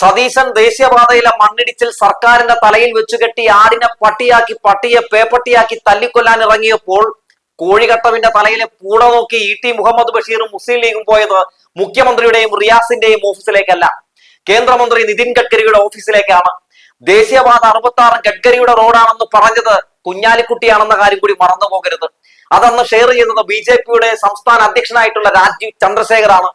സതീശൻ ദേശീയപാതയിലെ മണ്ണിടിച്ചിൽ സർക്കാരിന്റെ തലയിൽ വെച്ചു കെട്ടി ആടിനെ പട്ടിയാക്കി പട്ടിയെ പേപ്പട്ടിയാക്കി തല്ലിക്കൊല്ലാൻ ഇറങ്ങിയപ്പോൾ കോഴിക്കട്ടവിന്റെ തലയിലെ പൂട നോക്കി ഇ ടി മുഹമ്മദ് ബഷീറും മുസ്ലിം ലീഗും പോയത് മുഖ്യമന്ത്രിയുടെയും റിയാസിന്റെയും ഓഫീസിലേക്കല്ല. കേന്ദ്രമന്ത്രി നിതിൻ ഗഡ്കരിയുടെ ഓഫീസിലേക്കാണ്. ദേശീയപാത അറുപത്തി ആറ് ഗഡ്കരിയുടെ റോഡാണെന്ന് പറഞ്ഞത് കുഞ്ഞാലിക്കുട്ടിയാണെന്ന കാര്യം കൂടി മറന്നു പോകരുത് അതന്ന് ഷെയർ ചെയ്തത് ബി ജെ പിയുടെ സംസ്ഥാന അധ്യക്ഷനായിട്ടുള്ള രാജീവ് ചന്ദ്രശേഖറാണ്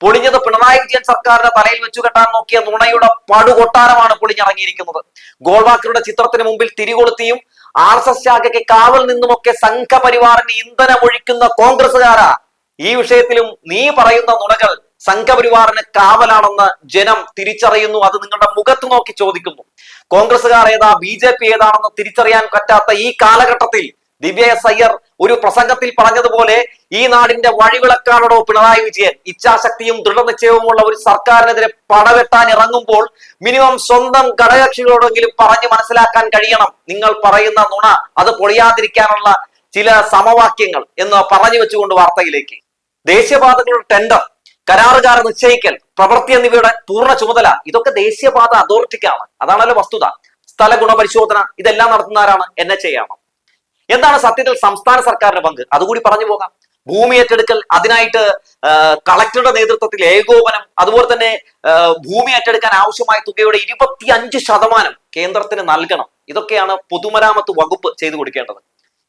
പൊളിഞ്ഞത് പിണറായി വിജയൻ സർക്കാരിന്റെ തലയിൽ വെച്ചു കെട്ടാൻ നോക്കിയ നുണയുടെ പടുകൊട്ടാരമാണ് പൊളിഞ്ഞിറങ്ങിയിരിക്കുന്നത്. ഗോൾവാക്കറുടെ ചിത്രത്തിന് മുമ്പിൽ തിരികൊളുത്തിയും ആർ എസ് എസ് ശാഖയ്ക്ക് കാവൽ നിന്നുമൊക്കെ സംഘപരിവാറിന് ഇന്ധനമൊഴിക്കുന്ന കോൺഗ്രസുകാരാ ഈ വിഷയത്തിലും നീ പറയുന്ന നുണകൾ സംഘപരിവാറിന് കാവലാണെന്ന് ജനം തിരിച്ചറിയുന്നു. അത് നിങ്ങളുടെ മുഖത്ത് നോക്കി ചോദിക്കുന്നു. കോൺഗ്രസുകാർ ഏതാ ബി ജെ പി ഏതാണെന്ന് തിരിച്ചറിയാൻ പറ്റാത്ത ഈ കാലഘട്ടത്തിൽ ദിവ്യ എസ് അയ്യർ ഒരു പ്രസംഗത്തിൽ പറഞ്ഞതുപോലെ ഈ നാടിന്റെ വഴിവിളക്കാണോ പിണറായി വിജയൻ. ഇച്ഛാശക്തിയും ദൃഢനിശ്ചയവുമുള്ള ഒരു സർക്കാരിനെതിരെ പടവെട്ടാൻ ഇറങ്ങുമ്പോൾ മിനിമം സ്വന്തം ഘടകകക്ഷികളോടെങ്കിലും പറഞ്ഞു മനസ്സിലാക്കാൻ കഴിയണം. നിങ്ങൾ പറയുന്ന നുണ അത് പൊളിയാതിരിക്കാനുള്ള ചില സമവാക്യങ്ങൾ എന്ന് പറഞ്ഞു വെച്ചുകൊണ്ട് വാർത്തയിലേക്ക്. ദേശീയപാതകളുടെ ടെൻഡർ കരാറുകാർ നിശ്ചയിക്കൽ പ്രവൃത്തി എന്നിവയുടെ പൂർണ ചുമതല ഇതൊക്കെ ദേശീയപാത അതോറിറ്റിക്കാണ്. അതാണല്ലോ വസ്തുത. സ്ഥല ഗുണപരിശോധന ഇതെല്ലാം നടത്തുന്നവരാണ് എൻ എച്ച് എ ആണ്. എന്താണ് സത്യത്തിൽ സംസ്ഥാന സർക്കാരിന്റെ പങ്ക്? അതുകൂടി പറഞ്ഞു പോകാം. ഭൂമി ഏറ്റെടുക്കൽ അതിനായിട്ട് കളക്ടറുടെ നേതൃത്വത്തിൽ ഏകോപനം അതുപോലെ തന്നെ ഭൂമി ഏറ്റെടുക്കാൻ ആവശ്യമായ തുകയുടെ ഇരുപത്തി അഞ്ച് ശതമാനം കേന്ദ്രത്തിന് നൽകണം. ഇതൊക്കെയാണ് പൊതുമരാമത്ത് വകുപ്പ് ചെയ്തു കൊടുക്കേണ്ടത്.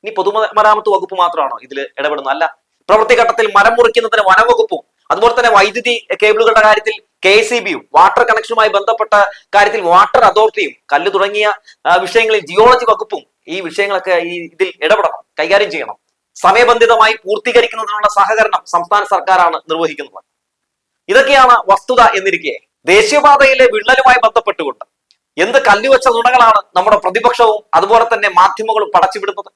ഇനി പൊതുമരാമത്ത് വകുപ്പ് മാത്രമാണോ ഇതിൽ ഇടപെടുന്നത്? അല്ല പ്രവൃത്തി ഘട്ടത്തിൽ മരം മുറിക്കുന്നതിന് വനവകുപ്പും അതുപോലെ തന്നെ വൈദ്യുതി കേബിളുകളുടെ കാര്യത്തിൽ കെ സി ബിയും വാട്ടർ കണക്ഷനുമായി ബന്ധപ്പെട്ട കാര്യത്തിൽ വാട്ടർ അതോറിറ്റിയും കല്ല് തുടങ്ങിയ വിഷയങ്ങളിൽ ജിയോളജി വകുപ്പും ഈ വിഷയങ്ങളൊക്കെ ഈ ഇതിൽ ഇടപെടണം കൈകാര്യം ചെയ്യണം. സമയബന്ധിതമായി പൂർത്തീകരിക്കുന്നതിനുള്ള സഹകരണം സംസ്ഥാന സർക്കാരാണ് നിർവഹിക്കുന്നത്. ഇതൊക്കെയാണ് വസ്തുത എന്നിരിക്കെ. ദേശീയപാതയിലെ വിള്ളലുമായി ബന്ധപ്പെട്ടുകൊണ്ട് എന്ത് കല്ലുവച്ച നുണകളാണ് നമ്മുടെ പ്രതിപക്ഷവും അതുപോലെ തന്നെ മാധ്യമങ്ങളും പടച്ചുവിടുന്നത്?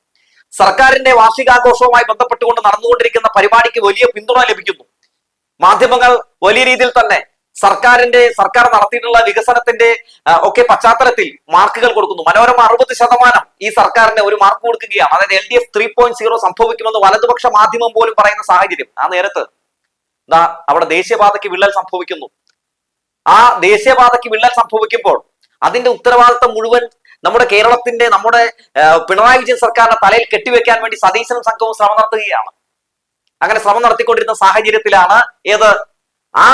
സർക്കാരിന്റെ വാർഷികാഘോഷവുമായി ബന്ധപ്പെട്ടുകൊണ്ട് നടന്നുകൊണ്ടിരിക്കുന്ന പരിപാടിക്ക് വലിയ പിന്തുണ ലഭിക്കുന്നു. മാധ്യമങ്ങൾ വലിയ രീതിയിൽ തന്നെ സർക്കാരിന്റെ സർക്കാർ നടത്തിയിട്ടുള്ള വികസനത്തിന്റെ ഒക്കെ പശ്ചാത്തലത്തിൽ മാർക്കുകൾ കൊടുക്കുന്നു. മനോരമ അറുപത് ശതമാനം ഈ സർക്കാരിന് ഒരു മാർക്ക് കൊടുക്കുകയാണ്. അതായത് L D F three point zero സംഭവിക്കുമെന്ന് വലതുപക്ഷ മാധ്യമം പോലും പറയുന്ന സാഹചര്യം. ആ നേരത്ത് ദാ അവിടെ ദേശീയപാതയ്ക്ക് വിള്ളൽ സംഭവിക്കുന്നു. ആ ദേശീയപാതയ്ക്ക് വിള്ളൽ സംഭവിക്കുമ്പോൾ അതിന്റെ ഉത്തരവാദിത്തം മുഴുവൻ നമ്മുടെ കേരളത്തിന്റെ നമ്മുടെ പിണറായി വിജയൻ സർക്കാരിന്റെ തലയിൽ കെട്ടിവെക്കാൻ വേണ്ടി സതീശനും സംഘവും ശ്രമം നടത്തുകയാണ്. അങ്ങനെ ശ്രമം നടത്തിക്കൊണ്ടിരുന്ന സാഹചര്യത്തിലാണ് ഏത് ആ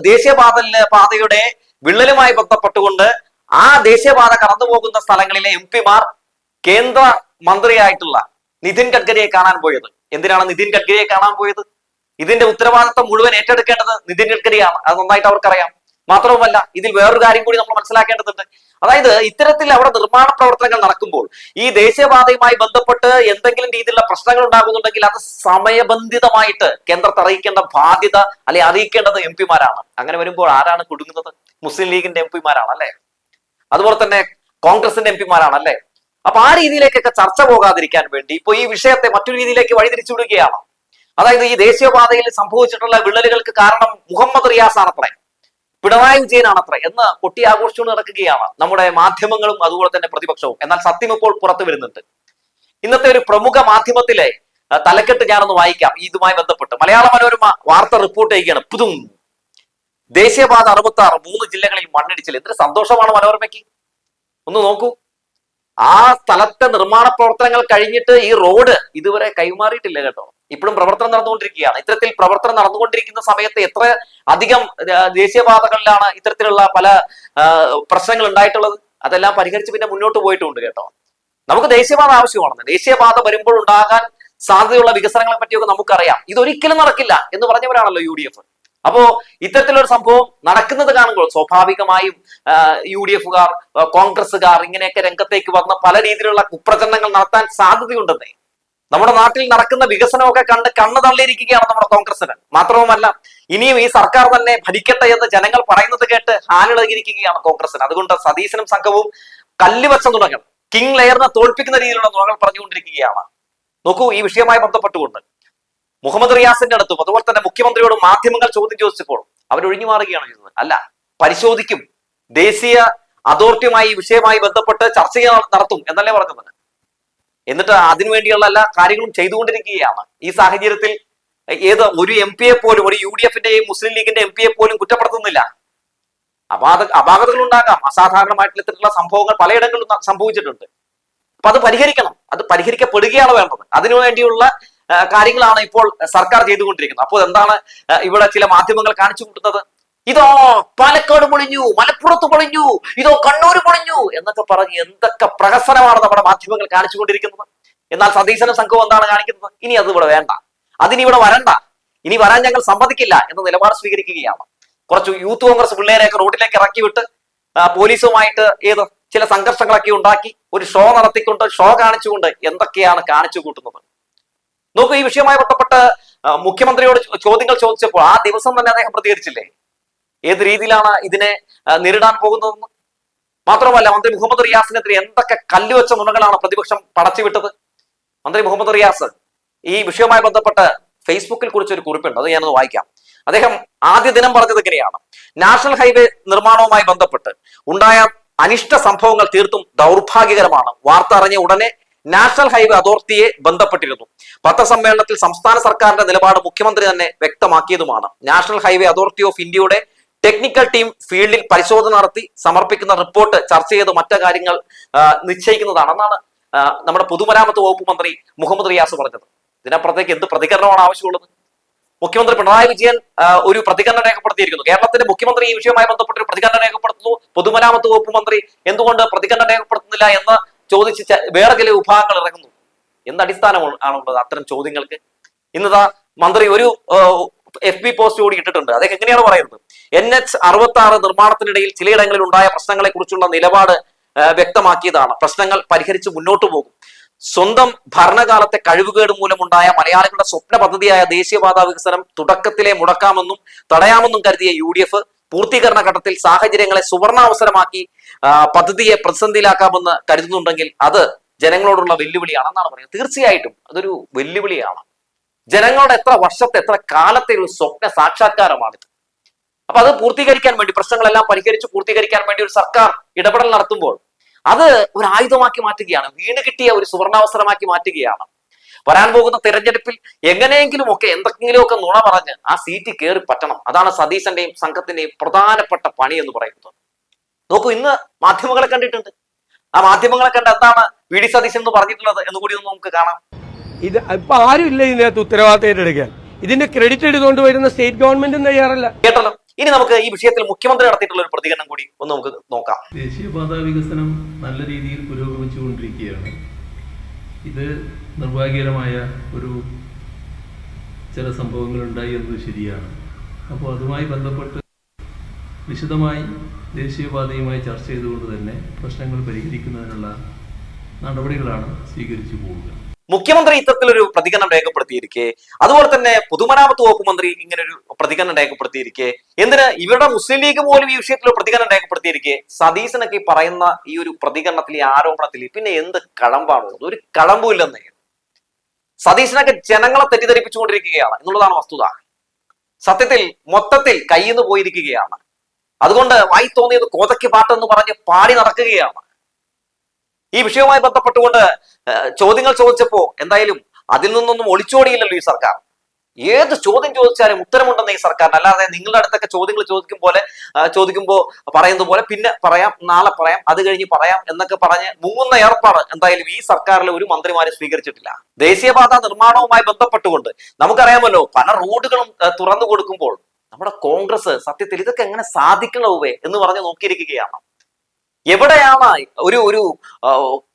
ദേശീയപാത പാതയുടെ വിള്ളലുമായി ബന്ധപ്പെട്ടുകൊണ്ട് ആ ദേശീയപാത കടന്നു പോകുന്ന സ്ഥലങ്ങളിലെ എം പിമാർ കേന്ദ്ര മന്ത്രിയായിട്ടുള്ള നിതിൻ ഗഡ്കരിയെ കാണാൻ പോയത്. എന്തിനാണ് നിതിൻ ഗഡ്കരിയെ കാണാൻ പോയത്? ഇതിന്റെ ഉത്തരവാദിത്വം മുഴുവൻ ഏറ്റെടുക്കേണ്ടത് നിതിൻ ഗഡ്കരിയാണ്. അത് നന്നായിട്ട് അവർക്കറിയാം. മാത്രവുമല്ല ഇതിൽ വേറൊരു കാര്യം കൂടി നമ്മൾ മനസ്സിലാക്കേണ്ടതുണ്ട്. അതായത് ഇത്തരത്തിൽ അവിടെ നിർമ്മാണ പ്രവർത്തനങ്ങൾ നടക്കുമ്പോൾ ഈ ദേശീയപാതയുമായി ബന്ധപ്പെട്ട് എന്തെങ്കിലും രീതിയിലുള്ള പ്രശ്നങ്ങൾ ഉണ്ടാകുന്നുണ്ടെങ്കിൽ അത് സമയബന്ധിതമായിട്ട് കേന്ദ്രത്തെ അറിയിക്കേണ്ട ബാധ്യത അല്ലെ അറിയിക്കേണ്ടത് എം പിമാരാണ്. അങ്ങനെ വരുമ്പോൾ ആരാണ് കുടുങ്ങുന്നത്? മുസ്ലിം ലീഗിന്റെ എം പിമാരാണ് അല്ലെ? അതുപോലെ തന്നെ കോൺഗ്രസിന്റെ എം പിമാരാണ് അല്ലെ? അപ്പൊ ആ രീതിയിലേക്കൊക്കെ ചർച്ച പോകാതിരിക്കാൻ വേണ്ടി ഇപ്പൊ ഈ വിഷയത്തെ മറ്റൊരു രീതിയിലേക്ക് വഴിതിരിച്ചു വിടുകയാണ് അതായത് ഈ ദേശീയപാതയിൽ സംഭവിച്ചിട്ടുള്ള വിള്ളലുകൾക്ക് കാരണം മുഹമ്മദ് റിയാസ് ആണത്രേ. പിണറായി വിജയനാണ് അത്ര എന്ന് കൊട്ടി ആഘോഷിച്ചുകൊണ്ട് നടക്കുകയാണ് നമ്മുടെ മാധ്യമങ്ങളും അതുപോലെ തന്നെ പ്രതിപക്ഷവും. എന്നാൽ സത്യം ഇപ്പോൾ പുറത്തു വരുന്നുണ്ട്. ഇന്നത്തെ ഒരു പ്രമുഖ മാധ്യമത്തിലെ തലക്കെട്ട് ഞാനൊന്ന് വായിക്കാം. ഇതുമായി ബന്ധപ്പെട്ട്. മലയാള മനോരമ വാർത്ത റിപ്പോർട്ട് ചെയ്യുകയാണ്. പുതും. ദേശീയപാത അറുപത്തി ആറ് മൂന്ന് ജില്ലകളിൽ മണ്ണിടിച്ചിൽ. എന്തൊരു സന്തോഷമാണ് മനോരമയ്ക്ക്. ഒന്ന് നോക്കൂ. ആ സ്ഥലത്തെ നിർമ്മാണ പ്രവർത്തനങ്ങൾ കഴിഞ്ഞിട്ട് ഈ റോഡ് ഇതുവരെ കൈമാറിയിട്ടില്ല കേട്ടോ. ഇപ്പോഴും പ്രവർത്തനം നടന്നുകൊണ്ടിരിക്കുകയാണ്. ഇത്തരത്തിൽ പ്രവർത്തനം നടന്നുകൊണ്ടിരിക്കുന്ന സമയത്ത് എത്ര അധികം ദേശീയപാതകളിലാണ് ഇത്തരത്തിലുള്ള പല പ്രശ്നങ്ങൾ ഉണ്ടായിട്ടുള്ളത്? അതെല്ലാം പരിഹരിച്ച് പിന്നെ മുന്നോട്ട് പോയിട്ടുണ്ട് കേട്ടോ. നമുക്ക് ദേശീയപാത ആവശ്യമാണ് ദേശീയപാത വരുമ്പോൾ ഉണ്ടാകാൻ സാധ്യതയുള്ള വികസനങ്ങളെ പറ്റിയൊക്കെ നമുക്കറിയാം. ഇതൊരിക്കലും നടക്കില്ല എന്ന് പറഞ്ഞവരാണല്ലോ യു ഡി എഫ്. അപ്പോ ഇത്തരത്തിലൊരു സംഭവം നടക്കുന്നത് കാണുമ്പോൾ സ്വാഭാവികമായും യു ഡി എഫുകാർ കോൺഗ്രസുകാർ ഇങ്ങനെയൊക്കെ രംഗത്തേക്ക് വന്ന പല രീതിയിലുള്ള കുപ്രചരണങ്ങൾ നടത്താൻ സാധ്യതയുണ്ടെന്നേ. നമ്മുടെ നാട്ടിൽ നടക്കുന്ന വികസനമൊക്കെ കണ്ട് കണ്ണു തള്ളിയിരിക്കുകയാണ് നമ്മുടെ കോൺഗ്രസിന് മാത്രവുമല്ല ഇനിയും ഈ സർക്കാർ തന്നെ ഭരിക്കട്ടെ എന്ന് ജനങ്ങൾ പറയുന്നത് കേട്ട് ഹാനിളകിയിരിക്കുകയാണ് കോൺഗ്രസിന് അതുകൊണ്ട് സതീശനും സംഘവും കല്ലുവച്ച നുണകൾ കിങ് ലെയറിനെ തോൽപ്പിക്കുന്ന രീതിയിലുള്ള നുണകൾ പറഞ്ഞുകൊണ്ടിരിക്കുകയാണ്. നോക്കൂ ഈ വിഷയമായി ബന്ധപ്പെട്ടുകൊണ്ട് മുഹമ്മദ് റിയാസിന്റെ അടുത്തും അതുപോലെ തന്നെ മുഖ്യമന്ത്രിയോടും മാധ്യമങ്ങൾ ചോദ്യം ചോദിച്ചപ്പോൾ അവർ ഒഴിഞ്ഞു മാറുകയാണ് ചെയ്തത്. അല്ല പരിശോധിക്കും. ദേശീയ അതോറിറ്റിയുമായി ഈ വിഷയവുമായി ബന്ധപ്പെട്ട് ചർച്ച നടത്തും എന്നല്ലേ പറഞ്ഞത്. എന്നിട്ട് അതിനുവേണ്ടിയുള്ള എല്ലാ കാര്യങ്ങളും ചെയ്തുകൊണ്ടിരിക്കുകയാണ്. ഈ സാഹചര്യത്തിൽ ഏത് ഒരു എം പിയെ പോലും ഒരു യു ഡി എഫിന്റെയും മുസ്ലിം ലീഗിന്റെ എം പിയെ പോലും കുറ്റപ്പെടുത്തുന്നില്ല. അപാത അപാകതകൾ ഉണ്ടാകാം അസാധാരണമായിട്ടുള്ള സംഭവങ്ങൾ പലയിടങ്ങളിലും സംഭവിച്ചിട്ടുണ്ട്. അപ്പൊ അത് പരിഹരിക്കണം. അത് പരിഹരിക്കപ്പെടുകയാണ് വേണ്ടത്. അതിനു വേണ്ടിയുള്ള ആ, കാര്യങ്ങളാണ് ഇപ്പോൾ സർക്കാർ ചെയ്തുകൊണ്ടിരിക്കുന്നത്. അപ്പോൾ എന്താണ് ഇവിടെ ചില മാധ്യമങ്ങൾ കാണിച്ചു കൂട്ടുന്നത് ഇതോ പാലക്കാട് പൊളിഞ്ഞു മലപ്പുറത്ത് പൊളിഞ്ഞു ഇതോ കണ്ണൂർ പൊളിഞ്ഞു എന്നൊക്കെ പറഞ്ഞ് എന്തൊക്കെ പ്രഹസനമാണ് നമ്മുടെ മാധ്യമങ്ങൾ കാണിച്ചുകൊണ്ടിരിക്കുന്നത്. എന്നാൽ സതീശനും സംഘവും എന്താണ് കാണിക്കുന്നത്? ഇനി അത് ഇവിടെ വേണ്ട. അതിനി ഇവിടെ വരണ്ട. ഇനി വരാൻ ഞങ്ങൾ സമ്മതിക്കില്ല എന്ന നിലപാട് സ്വീകരിക്കുകയാണ്. കുറച്ച് യൂത്ത് കോൺഗ്രസ് പിള്ളേരെയൊക്കെ റോഡിലേക്ക് ഇറക്കി വിട്ട് പോലീസുമായിട്ട് ഏത് ചില സംഘർഷങ്ങളൊക്കെ ഉണ്ടാക്കി ഒരു ഷോ നടത്തിക്കൊണ്ട് ഷോ കാണിച്ചുകൊണ്ട് എന്തൊക്കെയാണ് കാണിച്ചു കൂട്ടുന്നത്? നോക്കൂ ഈ വിഷയവുമായി ബന്ധപ്പെട്ട് മുഖ്യമന്ത്രിയോട് ചോദ്യങ്ങൾ ചോദിച്ചപ്പോൾ ആ ദിവസം തന്നെ അദ്ദേഹം പ്രതികരിച്ചില്ലേ? ഏത് രീതിയിലാണ് ഇതിനെ നേരിടാൻ പോകുന്നതെന്ന്? മാത്രമല്ല മന്ത്രി മുഹമ്മദ് റിയാസിനെതിരെ എന്തൊക്കെ കല്ലുവെച്ച നുണകളാണ് പ്രതിപക്ഷം പടച്ചുവിട്ടത്? മന്ത്രി മുഹമ്മദ് റിയാസ് ഈ വിഷയവുമായി ബന്ധപ്പെട്ട് ഫേസ്ബുക്കിൽ കുറിച്ച് ഒരു കുറിപ്പുണ്ട് അത് ഞാനത് വായിക്കാം. അദ്ദേഹം ആദ്യ ദിനം പറഞ്ഞത് ഇങ്ങനെയാണ്. നാഷണൽ ഹൈവേ നിർമ്മാണവുമായി ബന്ധപ്പെട്ട് ഉണ്ടായ അനിഷ്ട സംഭവങ്ങൾ തീർത്തും ദൗർഭാഗ്യകരമാണ്. വാർത്ത അറിഞ്ഞ ഉടനെ നാഷണൽ ഹൈവേ അതോറിറ്റിയെ ബന്ധപ്പെട്ടിരുന്നു. പത്രസമ്മേളനത്തിൽ സംസ്ഥാന സർക്കാരിന്റെ നിലപാട് മുഖ്യമന്ത്രി തന്നെ വ്യക്തമാക്കിയതുമാണ്. നാഷണൽ ഹൈവേ അതോറിറ്റി ഓഫ് ഇന്ത്യയുടെ ടെക്നിക്കൽ ടീം ഫീൽഡിൽ പരിശോധന നടത്തി സമർപ്പിക്കുന്ന റിപ്പോർട്ട് ചർച്ച ചെയ്ത് മറ്റു കാര്യങ്ങൾ നിശ്ചയിക്കുന്നതാണെന്നാണ് നമ്മുടെ പൊതുമരാമത്ത് വകുപ്പ് മന്ത്രി മുഹമ്മദ് റിയാസ് പറഞ്ഞത്. ഇതിനപ്പുറത്തേക്ക് എന്ത് പ്രതികരണമാണ് ആവശ്യമുള്ളത്? മുഖ്യമന്ത്രി പിണറായി വിജയൻ ഒരു പ്രതികരണം രേഖപ്പെടുത്തിയിരിക്കുന്നു. കേരളത്തിന്റെ മുഖ്യമന്ത്രി ഈ വിഷയവുമായി ബന്ധപ്പെട്ട് ഒരു പ്രതികരണം രേഖപ്പെടുത്തുന്നു. പൊതുമരാമത്ത് വകുപ്പ് മന്ത്രി എന്തുകൊണ്ട് പ്രതികരണം രേഖപ്പെടുത്തുന്നില്ല എന്ന് ചോദിച്ച് വേറെ ചില വിഭാഗങ്ങൾ ഇറങ്ങുന്നു. എന്ത് അടിസ്ഥാനം ആണുള്ളത്? അത്തരം ചോദ്യങ്ങൾക്ക്. ഇന്നതാ മന്ത്രി ഒരു എഫ് ബി പോസ്റ്റ് കൂടി ഇട്ടിട്ടുണ്ട്. അദ്ദേഹം എങ്ങനെയാണ് പറയുന്നത്? എൻ എച്ച് അറുപത്തി ആറ് നിർമ്മാണത്തിനിടയിൽ ചിലയിടങ്ങളിൽ ഉണ്ടായ പ്രശ്നങ്ങളെ കുറിച്ചുള്ള നിലപാട് വ്യക്തമാക്കിയതാണ്. പ്രശ്നങ്ങൾ പരിഹരിച്ച് മുന്നോട്ട് പോകും. സ്വന്തം ഭരണകാലത്തെ കഴിവുകേട് മൂലമുണ്ടായ മലയാളികളുടെ സ്വപ്ന പദ്ധതിയായ ദേശീയപാത വികസനം തുടക്കത്തിലെ മുടക്കാമെന്നും തടയാമെന്നും കരുതിയ യു പൂർത്തീകരണ ഘട്ടത്തിൽ സാഹചര്യങ്ങളെ സുവർണാവസരമാക്കി പദ്ധതിയെ പ്രതിസന്ധിയിലാക്കാമെന്ന് കരുതുന്നുണ്ടെങ്കിൽ അത് ജനങ്ങളോടുള്ള വെല്ലുവിളിയാണെന്നാണ് പറയുന്നത്. തീർച്ചയായിട്ടും അതൊരു വെല്ലുവിളിയാണ്. ജനങ്ങളുടെ എത്ര വർഷത്തെ എത്ര കാലത്തെ ഒരു സ്വപ്ന സാക്ഷാത്കാരമാണിത് അപ്പൊ അത് പൂർത്തീകരിക്കാൻ വേണ്ടി പ്രശ്നങ്ങളെല്ലാം പരിഹരിച്ച് പൂർത്തീകരിക്കാൻ വേണ്ടി ഒരു സർക്കാർ ഇടപെടൽ നടത്തുമ്പോൾ അത് ഒരു ആയുധമാക്കി മാറ്റുകയാണ്. വീണ് കിട്ടിയ ഒരു സുവർണാവസരമാക്കി മാറ്റുകയാണ്. വരാൻ പോകുന്ന തിരഞ്ഞെടുപ്പിൽ എങ്ങനെയെങ്കിലും ഒക്കെ എന്തെങ്കിലുമൊക്കെ നുണ പറഞ്ഞ് ആ സീറ്റ് കയറി പറ്റണം. അതാണ് സതീശന്റെയും സംഘത്തിന്റെയും പ്രധാനപ്പെട്ട പണി എന്ന് പറയുന്നത്. നോക്കൂ ഇന്ന് മാധ്യമങ്ങളെ കണ്ടിട്ടുണ്ട്. ആ മാധ്യമങ്ങളെ കണ്ട് എന്താണ് വി ഡി സതീശൻ എന്ന് പറഞ്ഞിട്ടുള്ളത് എന്ന് കൂടി ഒന്ന് നമുക്ക് കാണാം. ഇത് ഇപ്പൊ ആരും ഇല്ല ഇതിനകത്ത് ഉത്തരവാദിത്തം ഏറ്റെടുക്കാൻ. ഇതിന്റെ ക്രെഡിറ്റ് എടുത്തുകൊണ്ട് വരുന്ന സ്റ്റേറ്റ് ഗവൺമെന്റും തയ്യാറല്ല. കേട്ടല്ലോ? ഇനി നമുക്ക് ഈ വിഷയത്തിൽ മുഖ്യമന്ത്രി നടത്തിയിട്ടുള്ള ഒരു പ്രതികരണം കൂടി ഒന്ന് നമുക്ക് നോക്കാം. ദേശീയപാത വികസനം നല്ല രീതിയിൽ പുരോഗമിച്ചുകൊണ്ടിരിക്കുകയാണ്. ഇത് നിർഭാഗ്യകരമായ ഒരു ചില സംഭവങ്ങൾ ഉണ്ടായി എന്നത് ശരിയാണ്. അപ്പോൾ അതുമായി ബന്ധപ്പെട്ട് വിശദമായി ദേശീയപാതയുമായി ചർച്ച ചെയ്തുകൊണ്ട് തന്നെ പ്രശ്നങ്ങൾ പരിഹരിക്കുന്നതിനുള്ള നടപടികളാണ് സ്വീകരിച്ചു പോവുക. മുഖ്യമന്ത്രി ഇത്തരത്തിലൊരു പ്രതികരണം രേഖപ്പെടുത്തിയിരിക്കെ. അതുപോലെ തന്നെ പൊതുമരാമത്ത് വകുപ്പ് മന്ത്രി ഇങ്ങനെ ഒരു പ്രതികരണം രേഖപ്പെടുത്തിയിരിക്കെ. എന്തിന് ഇവരുടെ മുസ്ലിം ലീഗ് പോലും ഈ വിഷയത്തിൽ പ്രതികരണം രേഖപ്പെടുത്തിയിരിക്കെ? സതീശനൊക്കെ പറയുന്ന ഈ ഒരു പ്രതികരണത്തിൽ ഈ ആരോപണത്തിൽ പിന്നെ എന്ത് കഴമ്പാണുള്ളത് ഒരു കഴമ്പുമില്ലെന്നേ സതീശനൊക്കെ ജനങ്ങളെ തെറ്റിദ്ധരിപ്പിച്ചുകൊണ്ടിരിക്കുകയാണ്. എന്നുള്ളതാണ് വസ്തുത. സത്യത്തിൽ മൊത്തത്തിൽ കയ്യിൽ നിന്ന് പോയിരിക്കുകയാണ്. അതുകൊണ്ട് വായി തോന്നിയത് കോതയ്ക്ക് പാട്ടെന്ന് പറഞ്ഞ് പാടി നടക്കുകയാണ്. ഈ വിഷയവുമായി ബന്ധപ്പെട്ടുകൊണ്ട് ചോദ്യങ്ങൾ ചോദിച്ചപ്പോ എന്തായാലും അതിൽ നിന്നൊന്നും ഒളിച്ചോടിയില്ലല്ലോ ഈ സർക്കാർ. ഏത് ചോദ്യം ചോദിച്ചാലും ഉത്തരമുണ്ടെന്ന് ഈ സർക്കാരിന്. അല്ലാതെ നിങ്ങളുടെ അടുത്തൊക്കെ ചോദ്യങ്ങൾ ചോദിക്കും പോലെ ചോദിക്കുമ്പോൾ പറയുന്ന പറയുന്നത് പോലെ പിന്നെ പറയാം നാളെ പറയാം അത് കഴിഞ്ഞ് പറയാം എന്നൊക്കെ പറഞ്ഞ് മുങ്ങുന്ന ഏർപ്പാട് എന്തായാലും ഈ സർക്കാരിലെ ഒരു മന്ത്രിമാരെ സ്വീകരിച്ചിട്ടില്ല. ദേശീയപാത നിർമ്മാണവുമായി ബന്ധപ്പെട്ടുകൊണ്ട് നമുക്കറിയാമല്ലോ പല റോഡുകളും തുറന്നു കൊടുക്കുമ്പോൾ നമ്മുടെ കോൺഗ്രസ് സത്യത്തിൽ ഇതൊക്കെ എങ്ങനെ സാധിക്കണവേ എന്ന് പറഞ്ഞ് നോക്കിയിരിക്കുകയാണ്. എവിടെയാണ് ഒരു ഒരു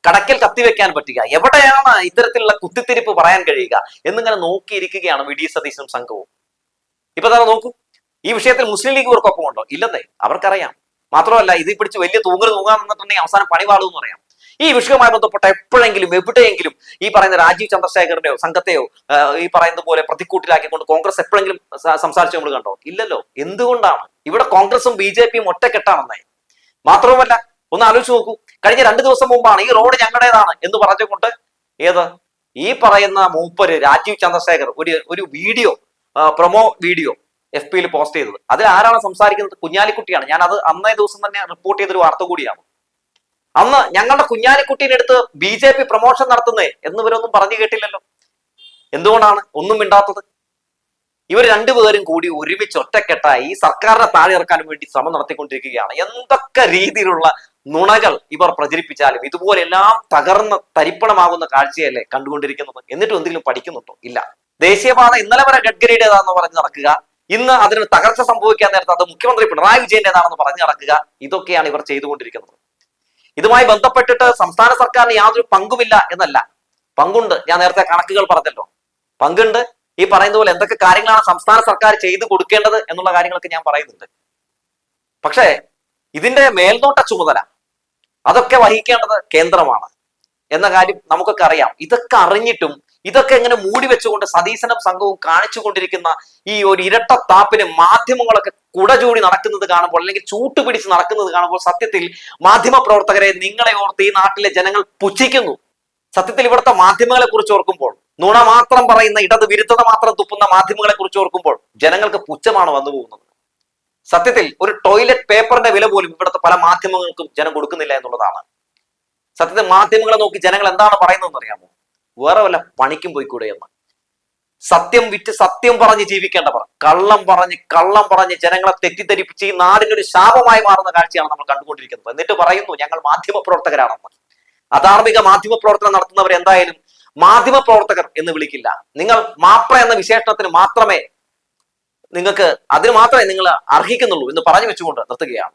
കടക്കൽ കത്തിവെക്കാൻ പറ്റുക? എവിടെയാണ് ഇത്തരത്തിലുള്ള കുത്തിത്തിരിപ്പ് പറയാൻ കഴിയുക? എന്നിങ്ങനെ നോക്കിയിരിക്കുകയാണ് വി. ഡി. സതീശനും സംഘവും. ഇപ്പൊ തന്നെ നോക്കൂ. ഈ വിഷയത്തിൽ മുസ്ലിം ലീഗ് ഇവർക്കൊപ്പം ഉണ്ടോ ഇല്ലെന്നേ. അവർക്കറിയാം. മാത്രമല്ല ഇത് പിടിച്ച് വലിയ തൂങ്ങൽ തൂങ്ങാൻ നിന്നിട്ടുണ്ടെങ്കിൽ അവസാനം പണി എന്ന് പറയാം. ഈ വിഷയവുമായി ബന്ധപ്പെട്ട എപ്പോഴെങ്കിലും എവിടെയെങ്കിലും ഈ പറയുന്ന രാജീവ് ചന്ദ്രശേഖരന്റെയോ സംഘത്തെയോ ഈ പറയുന്ന പോലെ പ്രതിക്കൂട്ടിലാക്കിക്കൊണ്ട് കോൺഗ്രസ് എപ്പോഴെങ്കിലും സംസാരിച്ച് നമ്മൾ കണ്ടോ? ഇല്ലല്ലോ. എന്തുകൊണ്ടാണ്? ഇവിടെ കോൺഗ്രസും ബി ജെ പിയും ഒറ്റക്കെട്ടാണെന്നേ. മാത്രവുമല്ല ഒന്ന് ആലോചിച്ച് നോക്കൂ. കഴിഞ്ഞ രണ്ട് ദിവസം മുമ്പാണ് ഈ റോഡ് ഞങ്ങളുടേതാണ് എന്ന് പറഞ്ഞുകൊണ്ട് ഏത്? ഈ പറയുന്ന മൂപ്പര് രാജീവ് ചന്ദ്രശേഖർ ഒരു ഒരു വീഡിയോ പ്രൊമോ വീഡിയോ എഫ് പിയിൽ പോസ്റ്റ് ചെയ്തത്. അതിൽ ആരാണ് സംസാരിക്കുന്നത്? കുഞ്ഞാലിക്കുട്ടിയാണ്. ഞാൻ അത് അന്നേ ദിവസം തന്നെ റിപ്പോർട്ട് ചെയ്തൊരു വാർത്ത കൂടിയാണ്. അന്ന് ഞങ്ങളുടെ കുഞ്ഞാലിക്കുട്ടീനെടുത്ത് ബി ജെ പി പ്രൊമോഷൻ നടത്തുന്നേ എന്ന് ഇവരൊന്നും പറഞ്ഞു കേട്ടില്ലല്ലോ. എന്തുകൊണ്ടാണ്? ഒന്നും മിണ്ടാത്തത്. ഇവർ രണ്ടുപേരും കൂടി ഒരുമിച്ച് ഒറ്റക്കെട്ടായി സർക്കാരിനെ താഴെ ഇറക്കാനും വേണ്ടി ശ്രമം നടത്തിക്കൊണ്ടിരിക്കുകയാണ്. എന്തൊക്കെ രീതിയിലുള്ള നുണകൾ ഇവർ പ്രചരിപ്പിച്ചാലും ഇതുപോലെ എല്ലാം തകർന്ന് തരിപ്പണമാകുന്ന കാഴ്ചയല്ലേ കണ്ടുകൊണ്ടിരിക്കുന്നത്? എന്നിട്ടും എന്തെങ്കിലും പഠിക്കുന്നുണ്ടോ? ഇല്ല. ദേശീയപാത ഇന്നലെ വരെ ഗഡ്കരിയുടേതാണെന്ന് പറഞ്ഞ് നടക്കുക. ഇന്ന് അതിന് തകർച്ച സംഭവിക്കാൻ നേരത്ത് അത് മുഖ്യമന്ത്രി പിണറായി വിജയന്റേതാണെന്ന് പറഞ്ഞു നടക്കുക. ഇതൊക്കെയാണ് ഇവർ ചെയ്തുകൊണ്ടിരിക്കുന്നത്. ഇതുമായി ബന്ധപ്പെട്ടിട്ട് സംസ്ഥാന സർക്കാരിന് യാതൊരു പങ്കുമില്ല എന്നല്ല. പങ്കുണ്ട്. ഞാൻ നേരത്തെ കണക്കുകൾ പറഞ്ഞല്ലോ. പങ്കുണ്ട്. ഈ പറയുന്ന പോലെ എന്തൊക്കെ കാര്യങ്ങളാണ് സംസ്ഥാന സർക്കാർ ചെയ്തു കൊടുക്കേണ്ടത് എന്നുള്ള കാര്യങ്ങളൊക്കെ ഞാൻ പറയുന്നുണ്ട്. പക്ഷേ ഇതിന്റെ മേൽനോട്ട ചുമതല അതൊക്കെ വഹിക്കേണ്ടത് കേന്ദ്രമാണ്. എന്ന കാര്യം നമുക്കൊക്കെ അറിയാം. ഇതൊക്കെ അറിഞ്ഞിട്ടും ഇതൊക്കെ എങ്ങനെ മൂടി വെച്ചുകൊണ്ട് സതീശനും സംഘവും കാണിച്ചുകൊണ്ടിരിക്കുന്ന ഈ ഒരു ഇരട്ട താപ്പിന് മാധ്യമങ്ങളൊക്കെ കുടചൂടി നടക്കുന്നത് കാണുമ്പോൾ അല്ലെങ്കിൽ ചൂട്ടുപിടിച്ച് നടക്കുന്നത് കാണുമ്പോൾ സത്യത്തിൽ മാധ്യമ പ്രവർത്തകരെ നിങ്ങളെ ഓർത്ത് ഈ നാട്ടിലെ ജനങ്ങൾ പുച്ഛിക്കുന്നു. സത്യത്തിൽ ഇവിടുത്തെ മാധ്യമങ്ങളെ കുറിച്ച് ഓർക്കുമ്പോൾ നുണ മാത്രം പറയുന്ന ഇടത് വിരുദ്ധത മാത്രം തുപ്പുന്ന മാധ്യമങ്ങളെ കുറിച്ച് ഓർക്കുമ്പോൾ ജനങ്ങൾക്ക് പുച്ഛമാണ് വന്നു പോകുന്നത്. സത്യത്തിൽ ഒരു ടോയ്ലറ്റ് പേപ്പറിന്റെ വില പോലും ഇവിടുത്തെ പല മാധ്യമങ്ങൾക്കും ജനം കൊടുക്കുന്നില്ല എന്നുള്ളതാണ്. സത്യത്തിൽ മാധ്യമങ്ങളെ നോക്കി ജനങ്ങൾ എന്താണ് പറയുന്നതെന്ന് അറിയാമോ? വേറെ വല്ല പണിക്കും പോയിക്കൂടെ എന്ന്. സത്യം വിറ്റ് സത്യം പറഞ്ഞ് ജീവിക്കേണ്ടവർ കള്ളം പറഞ്ഞ് കള്ളം പറഞ്ഞ് ജനങ്ങളെ തെറ്റിദ്ധരിപ്പിച്ച് ഈ നാടിനൊരു ശാപമായി മാറുന്ന കാഴ്ചയാണ് നമ്മൾ കണ്ടുകൊണ്ടിരിക്കുന്നത്. എന്നിട്ട് പറയുന്നു ഞങ്ങൾ മാധ്യമ പ്രവർത്തകരാണെന്ന് അധാർമിക മാധ്യമ പ്രവർത്തനം നടത്തുന്നവർ എന്തായാലും മാധ്യമ പ്രവർത്തകർ എന്ന് വിളിക്കില്ല. നിങ്ങൾ മാപ്ര എന്ന വിശേഷണത്തിന് മാത്രമേ നിങ്ങൾക്ക് അതിന് മാത്രമേ നിങ്ങൾ അർഹിക്കുന്നുള്ളൂ എന്ന് പറഞ്ഞു വെച്ചുകൊണ്ട് നിർത്തുകയാണ്.